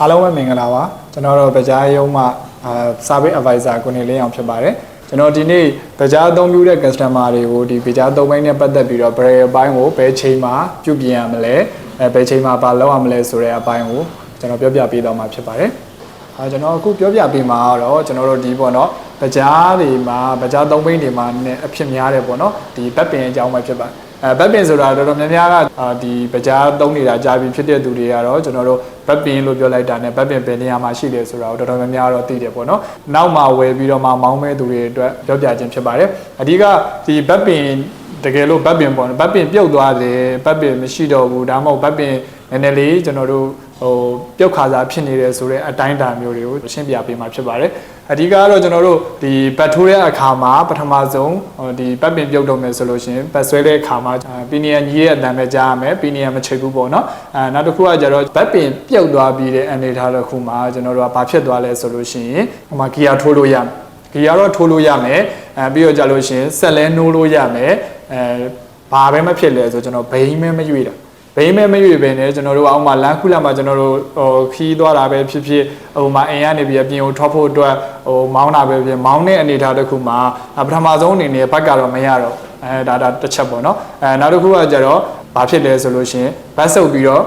အားလုံးပဲမင်္ဂလာပါကျွန်တော်တို့ဗကြားရုံးမှအာ service advisor ကိုနေလင်းအောင်ဖြစ်ပါတယ်ကျွန်တော်ဒီနေ့ဗကြားအသုံးပြုတဲ့ customer တွေကိုဒီဗကြားသုံးပိုင်းနဲ့ပတ်သက်ပြီးတော့ braille အပိုင်းကိုဘယ်ချိန်မှာပြုပြင်ရမလဲအဲဘယ်ချိန်မှာဘာလုပ်ရမလဲဆိုတဲ့အပိုင်းကိုကျွန်တော်ပြောပြပေးတော့မှာဖြစ်ပါတယ်အာကျွန်တော်အခုပြောပြပေးမှာတော့ကျွန်တော်တို့ဒီပေါ့နော်ဗကြားတွေမှာဗကြားသုံးပိုင်းတွေမှာနည်းအဖြစ်များတယ်ပေါ့နော်ဒီဘက်ပင်အကြောင်းပဲဖြစ်ပါတယ် အဲဘက်ပင်ဆိုတာတော်တော်များများကအာဒီပကြားသုံးနေတာကြာပြီဖြစ်တဲ့သူတွေကတော့ကျွန်တော်တို့ဘက်ပင်လို့ပြောလိုက်တာနဲ့ဘက်ပင်ဘယ်နေရာမှာရှိတယ်ဆိုတာကိုတော်တော်များများတော့သိတယ်ပေါ့နော်နောက်မှဝယ်ပြီးတော့မှမောင်းမဲ့သူတွေအတွက်ပြောပြခြင်းဖြစ်ပါတယ်အဓိကဒီဘက်ပင်တကယ်လို့ဘက်ပင်ပေါ့နော်ဘက်ပင်ပြုတ်သွားတယ်ဘက်ပင်မရှိတော့ဘူးဒါမှမဟုတ်ဘက်ပင် နည်းနည်းလေးကျွန်တော်တို့ဟိုပြုတ်ခါစားဖြစ်နေတယ်ဆိုတဲ့အတိုင်းအတာမျိုးတွေကိုရှင်းပြပေးမှာဖြစ်ပါတယ်အဓိကကတော့ကျွန်တော်တို့ဒီဘတ်ထိုးတဲ့အခါမှာပထမဆုံးဟိုဒီဘက်ပင်ပြုတ်တော့မယ်ဆိုလို့ရှိရင်ဘတ်ဆွဲတဲ့အခါမှာပီနီယန်ကြီးရဲ့အတန်ပဲကြားရမယ်ပီနီယန်မချိတ်ဘူးပေါ့နော်အဲနောက်တစ်ခုကကျတော့ဘက်ပင်ပြုတ်သွားပြီးတဲ့အနေထားတစ်ခုမှာကျွန်တော်တို့ကဘာဖြစ်သွားလဲဆိုလို့ရှိရင်ဟိုမှာဂီယာထိုးလို့ရမယ်ဂီယာတော့ထိုးလို့ရမယ်အဲပြီးတော့ကြလို့ရှိရင်ဆက်လဲနိုးလို့ရမယ်အဲဘာပဲမဖြစ်လဲဆိုကျွန်တော်ဘိန်းမဲမရွေ့တာ ဘိမ်းမဲမရွေပဲနဲ့ကျွန်တော်တို့အောက်မှာလမ်းခုလက်မှာကျွန်တော်တို့ဟိုခီးသွားတာပဲဖြစ်ဖြစ်ဟိုမှာအိမ်ကနေပြီးအပြင်ကိုထွက်ဖို့အတွက်ဟိုမောင်းတာပဲဖြစ်မောင်းတဲ့အနေအထားတစ်ခုမှာပထမဆုံးအနေနဲ့ဘက်ကတော့မရတော့အဲဒါဒါတစ်ချက်ပေါ့နော်အဲနောက်တစ်ခုကကျတော့ဘာဖြစ်လဲဆိုလို့ရှိရင်ဘတ်ဆုပ်ပြီးတော့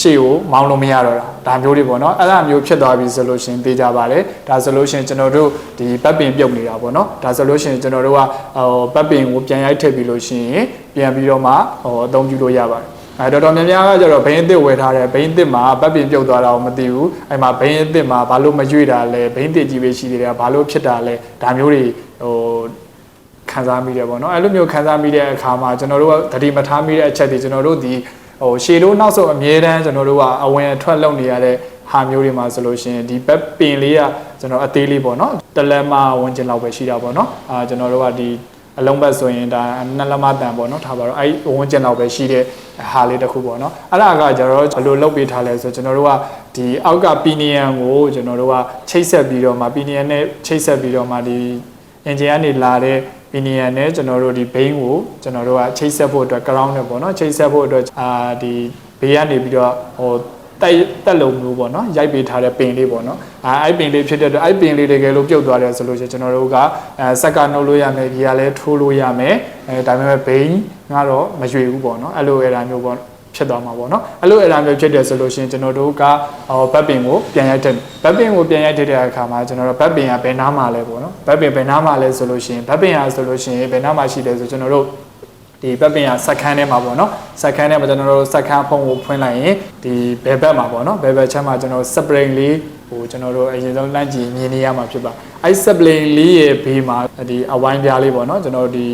ရှေ့ကိုမောင်းလို့မရတော့တာဒါမျိုးတွေပေါ့နော်အဲ့ဒါမျိုးဖြစ်သွားပြီဆိုလို့ရှိရင်သိကြပါတယ်ဒါဆိုလို့ရှိရင်ကျွန်တော်တို့ဒီဘက်ပင်ပြုတ်နေတာပေါ့နော်ဒါဆိုလို့ရှိရင်ကျွန်တော်တို့ကဟိုဘက်ပင်ကိုပြန်ရိုက်ထည့်ပြီးလို့ရှိရင်ပြန်ပြီးတော့မှဟိုအသုံးပြုလို့ရပါတယ် အဲတော်တော်များများကကျတော့ဘိန်းအစ်စ်ဝယ်ထားတယ်ဘိန်းအစ်စ်မှာပတ်ပင်ပြုတ်သွားတာကိုမသိဘူးအဲမှာဘိန်းအစ်စ်မှာဘာလို့မရွေ့တာလဲဘိန်းတစ်ကြီးပဲရှိသေးတယ်ဘာလို့ဖြစ်တာလဲဒါမျိုးတွေဟိုခံစားမိတယ်ပေါ့နော်အဲ့လိုမျိုးခံစားမိတဲ့အခါမှာကျွန်တော်တို့ကတတိမထားမိတဲ့အချက်တွေကျွန်တော်တို့ဒီဟိုရှေတို့နောက်ဆုံးအမြဲတမ်းကျွန်တော်တို့ကအဝင်အထွက်လုပ်နေရတဲ့ဟာမျိုးတွေမှာဆိုလို့ရှိရင်ဒီဘက်ပင်လေးကကျွန်တော်အသေးလေးပေါ့နော်တလက်မဝင်ကျင်လောက်ပဲရှိတာပေါ့နော်အာကျွန်တော်တို့ကဒီ အလုံးဘက်ဆိုရင်ဒါနှစ်လက်မတန်ပေါ့နော်ထားပါတော့အဲ့ဝန်းကျင်လောက်ပဲရှိတဲ့ဟာလေးတစ်ခုပေါ့နော်အဲ့ဒါကကျတော့ဘယ်လိုလုပ်ပေးထားလဲဆိုကျွန်တော်တို့ကဒီအောက်ကပီနီယန်ကိုကျွန်တော်တို့ကချိတ်ဆက်ပြီးတော့မှပီနီယန်နဲ့ချိတ်ဆက်ပြီးတော့မှဒီအင်ဂျင်ကနေလာတဲ့ပီနီယန်နဲ့ကျွန်တော်တို့ဒီဘိန်းကိုကျွန်တော်တို့ကချိတ်ဆက်ဖို့အတွက် ground နဲ့ပေါ့နော်ချိတ်ဆက်ဖို့အတွက်အာဒီဘေးကနေပြီးတော့ဟို တက်တက်လုံမျိုးပေါ့နော်ရိုက်ပေးထားတဲ့ပင်လေးပေါ့နော်အဲအဲ့ပင်လေးဖြစ်တဲ့အတွက်အဲ့ပင်လေးတကယ်လို့ပြုတ်သွားတယ်ဆိုလို့ရှိရင်ကျွန်တော်တို့ကအဲဆက်ကနှုတ်လို့ရမယ်ဒီကလည်းထိုးလို့ရမယ်အဲဒါပေမဲ့ဘိန်းကတော့မရွေဘူးပေါ့နော်အဲ့လိုအဲ့ဒါမျိုးပေါ့ဖြစ်သွားမှာပေါ့နော်အဲ့လိုအဲ့ဒါမျိုးဖြစ်တယ်ဆိုလို့ရှိရင်ကျွန်တော်တို့ကဟောဘက်ပင်ကိုပြန်ရိုက်တယ်ဘက်ပင်ကိုပြန်ရိုက်တဲ့အခါမှာကျွန်တော်တို့ဘက်ပင်ကဘယ်နားမှာလဲပေါ့နော်ဘက်ပင်ဘယ်နားမှာလဲဆိုလို့ရှိရင်ဘက်ပင်ဟာဆိုလို့ရှိရင်ဘယ်နားမှာရှိတယ်ဆိုကျွန်တော်တို့ ဒီဘက်ပင်ကစက်ခန်းထဲမှာပေါ့နော်စက်ခန်းထဲမှာကျွန်တော်တို့စက်ခန်းဖုံးကိုဖွင့်လိုက်ရင်ဒီဘယ်ဘက်မှာပေါ့နော်ဘယ်ဘက်ချမ်းမှာကျွန်တော် spring လေးဟိုကျွန်တော်တို့အရင်ဆုံးလန့်ကြည့်မြင်နေရမှာဖြစ်ပါအဲ့ spring လေးရဲ့ဘေးမှာဒီအဝိုင်းပြားလေးပေါ့နော်ကျွန်တော်ဒီ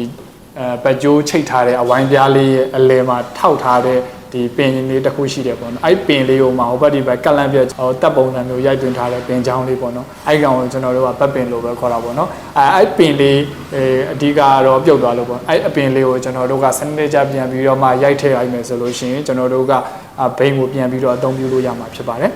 အဲပတ်ကြိုးချိတ်ထားတဲ့အဝိုင်းပြားလေးရဲ့အလယ်မှာထောက်ထားတဲ့ ဒီပင်လေးတစ်ခုရှိတယ်ပေါ့နော်အဲ့ပင်လေးကိုမှဟိုဘက်ဒီဘက်ကလန့်ပြဟိုတပ်ပုံစံမျိုးရိုက်သွင်းထားတဲ့ပင်ချောင်းလေးပေါ့နော်အဲ့ကောင်ကိုကျွန်တော်တို့ကဘက်ပင်လို့ပဲခေါ်တာပေါ့နော်အဲအဲ့ပင်လေးအဲအဓိကတော့ပြုတ်သွားလို့ပေါ့အဲ့အပင်လေးကိုကျွန်တော်တို့ကစနစ်ကြပြန်ပြီးတော့မှရိုက်ထည့်လိုက်မယ်ဆိုလို့ရှိရင်ကျွန်တော်တို့ကဘိန်းကိုပြန်ပြီးတော့အသုံးပြုလို့ရမှာဖြစ်ပါတယ်